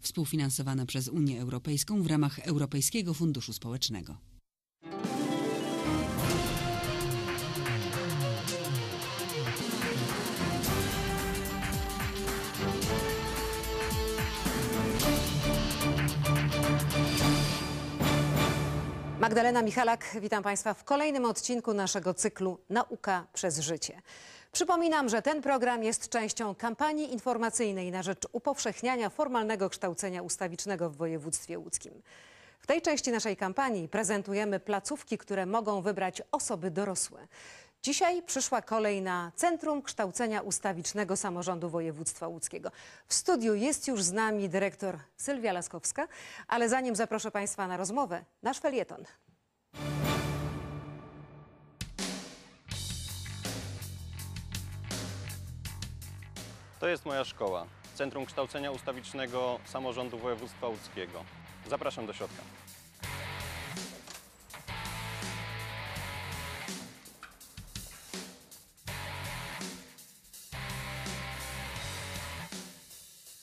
współfinansowana przez Unię Europejską w ramach Europejskiego Funduszu Społecznego. Magdalena Michalak, witam Państwa w kolejnym odcinku naszego cyklu Nauka przez życie. Przypominam, że ten program jest częścią kampanii informacyjnej na rzecz upowszechniania formalnego kształcenia ustawicznego w województwie łódzkim. W tej części naszej kampanii prezentujemy placówki, które mogą wybrać osoby dorosłe. Dzisiaj przyszła kolej na Centrum Kształcenia Ustawicznego Samorządu Województwa Łódzkiego. W studiu jest już z nami dyrektor Sylwia Laskowska, ale zanim zaproszę Państwa na rozmowę, nasz felieton. To jest moja szkoła. Centrum Kształcenia Ustawicznego Samorządu Województwa Łódzkiego. Zapraszam do środka.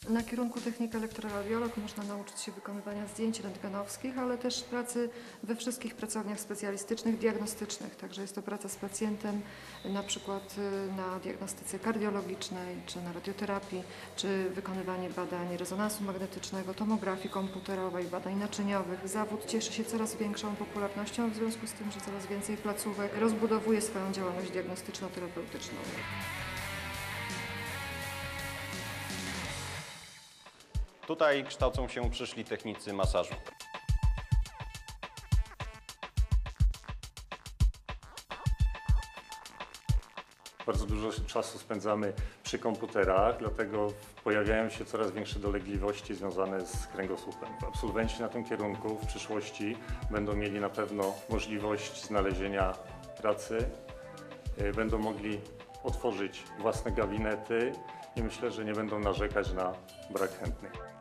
Na kierunku technika elektroradiolog można nauczyć się wykonywania zdjęć rentgenowskich, ale też pracy we wszystkich pracowniach specjalistycznych, diagnostycznych. Także jest to praca z pacjentem, na przykład y, na diagnostyce kardiologicznej, czy na radioterapii, czy wykonywanie badań rezonansu magnetycznego, tomografii komputerowej, badań naczyniowych. Zawód cieszy się coraz większą popularnością, w związku z tym, że coraz więcej placówek rozbudowuje swoją działalność diagnostyczno-terapeutyczną. Tutaj kształcą się przyszli technicy masażu. Bardzo dużo czasu spędzamy przy komputerach, dlatego pojawiają się coraz większe dolegliwości związane z kręgosłupem. Absolwenci na tym kierunku w przyszłości będą mieli na pewno możliwość znalezienia pracy, y, będą mogli otworzyć własne gabinety i myślę, że nie będą narzekać na brak chętnych.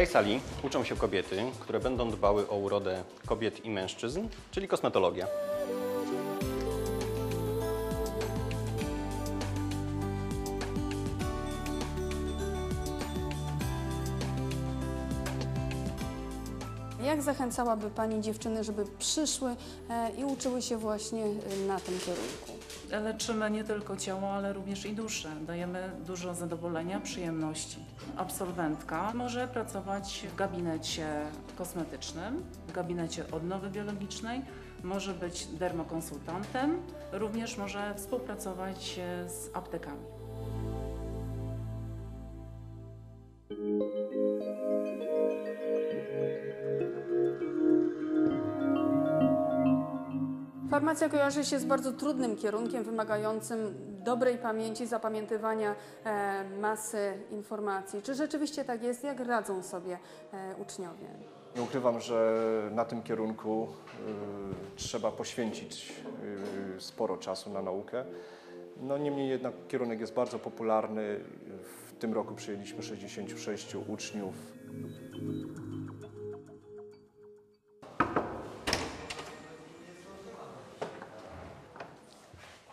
Tej sali uczą się kobiety, które będą dbały o urodę kobiet i mężczyzn, czyli kosmetologia. Jak zachęcałaby Pani dziewczyny, żeby przyszły e, i uczyły się właśnie e, na tym kierunku? Leczymy nie tylko ciało, ale również i duszę. Dajemy dużo zadowolenia, przyjemności. Absolwentka może pracować w gabinecie kosmetycznym, w gabinecie odnowy biologicznej, może być dermokonsultantem, również może współpracować e, z aptekami. Farmacja kojarzy się z bardzo trudnym kierunkiem, wymagającym dobrej pamięci, zapamiętywania e, masy informacji. Czy rzeczywiście tak jest? Jak radzą sobie e, uczniowie? Nie ukrywam, że na tym kierunku y, trzeba poświęcić y, sporo czasu na naukę. No, niemniej jednak kierunek jest bardzo popularny. W tym roku przyjęliśmy 66 uczniów.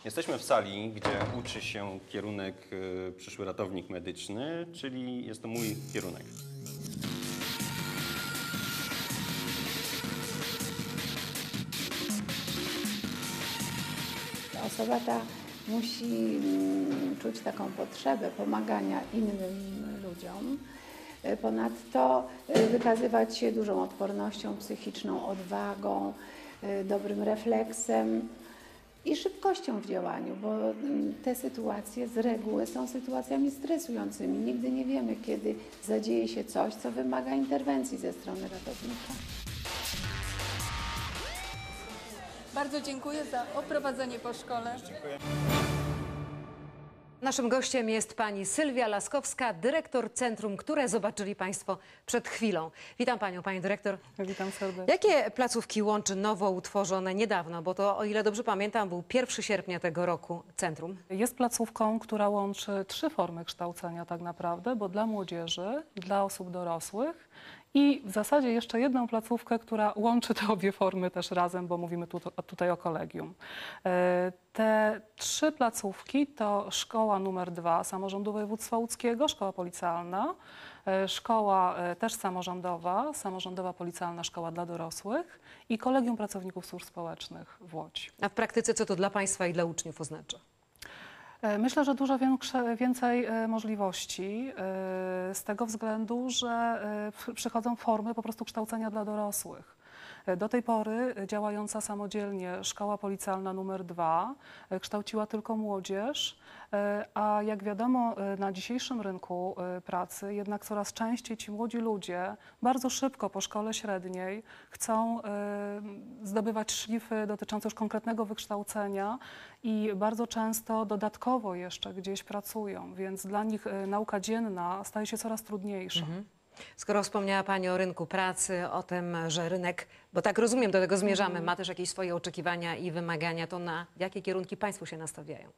Jesteśmy w sali, gdzie uczy się kierunek y, przyszły ratownik medyczny, czyli jest to mój kierunek. Osoba ta musi mm, czuć taką potrzebę pomagania innym ludziom. E, Ponadto e, wykazywać się dużą odpornością psychiczną, odwagą, dobrym refleksem i szybkością w działaniu, bo mm, te sytuacje z reguły są sytuacjami stresującymi. Nigdy nie wiemy, kiedy zadzieje się coś, co wymaga interwencji ze strony ratownika. Bardzo dziękuję za oprowadzenie po szkole. Naszym gościem jest pani Sylwia Laskowska, dyrektor centrum, które zobaczyli Państwo przed chwilą. Witam Panią, Pani Dyrektor. Witam serdecznie. Jakie placówki łączy nowo utworzone niedawno, bo to o ile dobrze pamiętam był 1 sierpnia tego roku centrum? Jest placówką, która łączy trzy formy kształcenia tak naprawdę, bo dla młodzieży, dla osób dorosłych i w zasadzie jeszcze jedną placówkę, która łączy te obie formy też razem, bo mówimy tu, tutaj o kolegium. E, Te trzy placówki to szkoła numer dwa Samorządu Województwa Łódzkiego, szkoła policjalna, e, szkoła e, też samorządowa, samorządowa policjalna szkoła dla dorosłych i kolegium pracowników służb społecznych w Łodzi. A w praktyce co to dla Państwa i dla uczniów oznacza? E, Myślę, że dużo więcej e, możliwości e, z tego względu, że przy- przychodzą formy po prostu kształcenia dla dorosłych. E, Do tej pory e, działająca samodzielnie szkoła policjalna numer 2 kształciła tylko młodzież, e, a jak wiadomo e, na dzisiejszym rynku e, pracy jednak coraz częściej ci młodzi ludzie bardzo szybko po szkole średniej chcą e, zdobywać szlify dotyczące już konkretnego wykształcenia i bardzo często dodatkowo jeszcze gdzieś pracują, więc dla nich e, nauka dzienna staje się coraz trudniejsza. Skoro wspomniała Pani o rynku pracy, o tym, że rynek, bo tak rozumiem, do tego zmierzamy, ma też jakieś swoje oczekiwania i wymagania, to na jakie kierunki Państwo się nastawiają?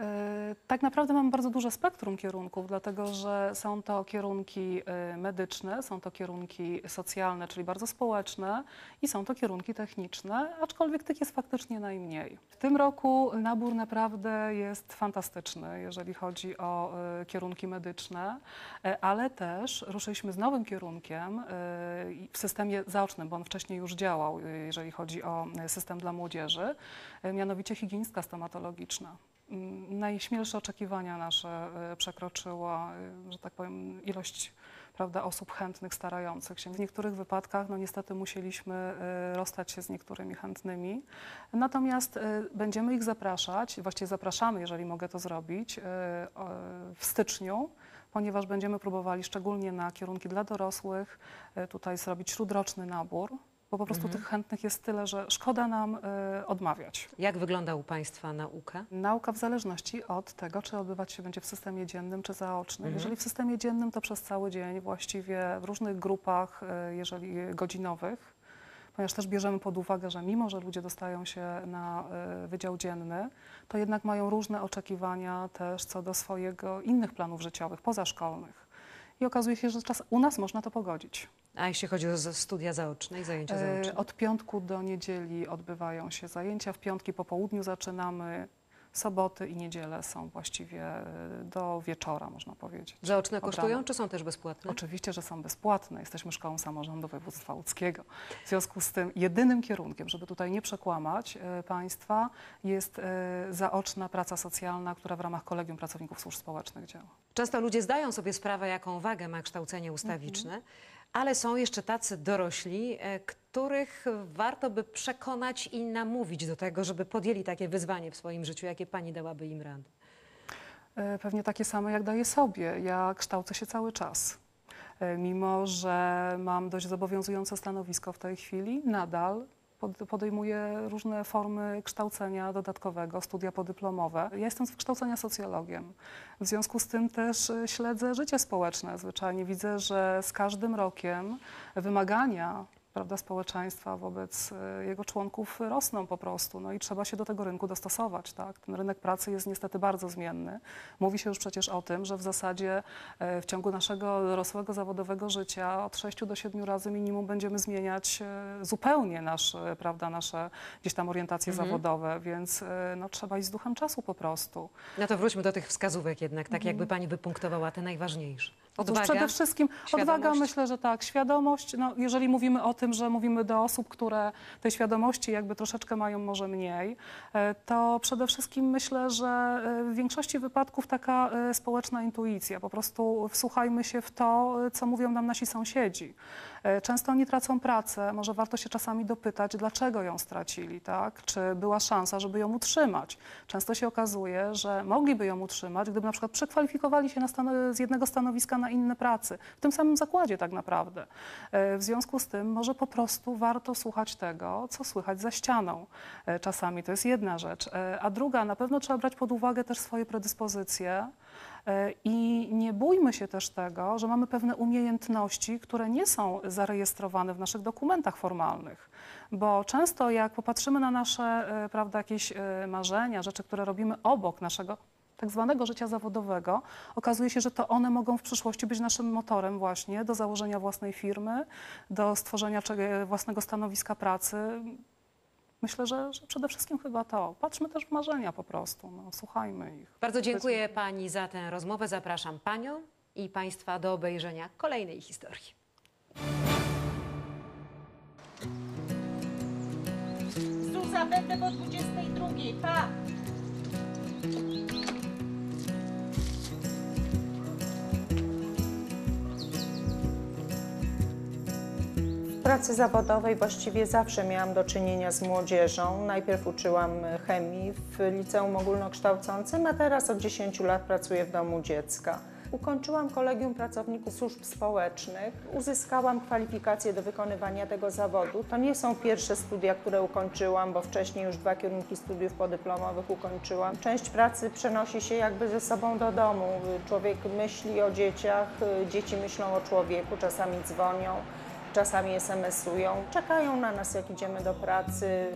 E, Tak naprawdę mamy bardzo duże spektrum kierunków, dlatego że są to kierunki e, medyczne, są to kierunki socjalne, czyli bardzo społeczne i są to kierunki techniczne, aczkolwiek tych jest faktycznie najmniej. W tym roku nabór naprawdę jest fantastyczny, jeżeli chodzi o e, kierunki medyczne, ale też ruszyliśmy z nowym kierunkiem w systemie zaocznym, bo on wcześniej już działał, jeżeli chodzi o system dla młodzieży, mianowicie higienistka stomatologiczna. Mm, Najśmielsze oczekiwania nasze e, przekroczyła, e, że tak powiem, ilość prawda, osób chętnych, starających się. W niektórych wypadkach no, niestety musieliśmy e, rozstać się z niektórymi chętnymi. Natomiast będziemy ich zapraszać, właściwie zapraszamy, jeżeli mogę to zrobić, w styczniu, ponieważ będziemy próbowali szczególnie na kierunki dla dorosłych tutaj zrobić śródroczny nabór, bo po prostu tych chętnych jest tyle, że szkoda nam e, odmawiać. Jak wygląda u Państwa nauka? Nauka w zależności od tego, czy odbywać się będzie w systemie dziennym, czy zaocznym. Jeżeli w systemie dziennym, to przez cały dzień, właściwie w różnych grupach, e, jeżeli godzinowych, ponieważ też bierzemy pod uwagę, że mimo, że ludzie dostają się na e, wydział dzienny, to jednak mają różne oczekiwania też co do swojego innych planów życiowych, pozaszkolnych. I okazuje się, że czas u nas można to pogodzić. A jeśli chodzi o studia zaoczne i zajęcia E, zaoczne? Od piątku do niedzieli odbywają się zajęcia. W piątki po południu zaczynamy. Soboty i niedziele są właściwie e, do wieczora, można powiedzieć. Zaoczne kosztują, czy są też bezpłatne? Oczywiście, że są bezpłatne. Jesteśmy szkołą samorządu województwa łódzkiego. W związku z tym jedynym kierunkiem, żeby tutaj nie przekłamać e, państwa, jest zaoczna praca socjalna, która w ramach Kolegium Pracowników Służb Społecznych działa. Często ludzie zdają sobie sprawę, jaką wagę ma kształcenie ustawiczne, ale są jeszcze tacy dorośli, e, których warto by przekonać i namówić do tego, żeby podjęli takie wyzwanie w swoim życiu, jakie pani dałaby im rady. E, Pewnie takie same, jak daję sobie. Ja kształcę się cały czas. E, Mimo, że mam dość zobowiązujące stanowisko w tej chwili, nadal podejmuję różne formy kształcenia dodatkowego, studia podyplomowe. Ja jestem z wykształcenia socjologiem. W związku z tym też e, śledzę życie społeczne. Zwyczajnie widzę, że z każdym rokiem wymagania prawda, społeczeństwa wobec e, jego członków rosną po prostu. No i trzeba się do tego rynku dostosować. Tak? Ten rynek pracy jest niestety bardzo zmienny. Mówi się już przecież o tym, że w zasadzie e, w ciągu naszego dorosłego zawodowego życia od 6 do 7 razy minimum będziemy zmieniać e, zupełnie nasz, prawda, nasze gdzieś tam orientacje zawodowe, więc no, trzeba iść z duchem czasu po prostu. No to wróćmy do tych wskazówek jednak, tak jakby pani wypunktowała te najważniejsze. Otóż Odwaga, przede wszystkim odwaga, myślę, że tak, świadomość, no, jeżeli mówimy o tym, że mówimy do osób, które tej świadomości jakby troszeczkę mają może mniej, e, to przede wszystkim myślę, że e, w większości wypadków taka e, społeczna intuicja, po prostu wsłuchajmy się w to, co mówią nam nasi sąsiedzi. E, Często oni tracą pracę, może warto się czasami dopytać, dlaczego ją stracili, tak? Czy była szansa, żeby ją utrzymać? Często się okazuje, że mogliby ją utrzymać, gdyby na przykład przekwalifikowali się z jednego stanowiska na inne pracy, w tym samym zakładzie tak naprawdę. E, W związku z tym może po prostu warto słuchać tego, co słychać za ścianą. E, Czasami to jest jedna rzecz. A druga, na pewno trzeba brać pod uwagę też swoje predyspozycje. E, I nie bójmy się też tego, że mamy pewne umiejętności, które nie są zarejestrowane w naszych dokumentach formalnych. Bo często jak popatrzymy na nasze e, prawda, jakieś e, marzenia, rzeczy, które robimy obok naszego tak zwanego życia zawodowego, okazuje się, że to one mogą w przyszłości być naszym motorem właśnie do założenia własnej firmy, do stworzenia własnego stanowiska pracy. Myślę, że, że przede wszystkim chyba to. Patrzmy też w marzenia po prostu, no, słuchajmy ich. Bardzo dziękuję Pani za tę rozmowę. Zapraszam Panią i Państwa do obejrzenia kolejnej historii. Zuza, będę po 22. Pa! Pracy zawodowej właściwie zawsze miałam do czynienia z młodzieżą. Najpierw uczyłam chemii w liceum ogólnokształcącym, a teraz od 10 lat pracuję w domu dziecka. Ukończyłam Kolegium Pracowników Służb Społecznych. Uzyskałam kwalifikacje do wykonywania tego zawodu. To nie są pierwsze studia, które ukończyłam, bo wcześniej już dwa kierunki studiów podyplomowych ukończyłam. Część pracy przenosi się jakby ze sobą do domu. Człowiek myśli o dzieciach, dzieci myślą o człowieku, czasami dzwonią czasami SMS-ują, czekają na nas, jak idziemy do pracy.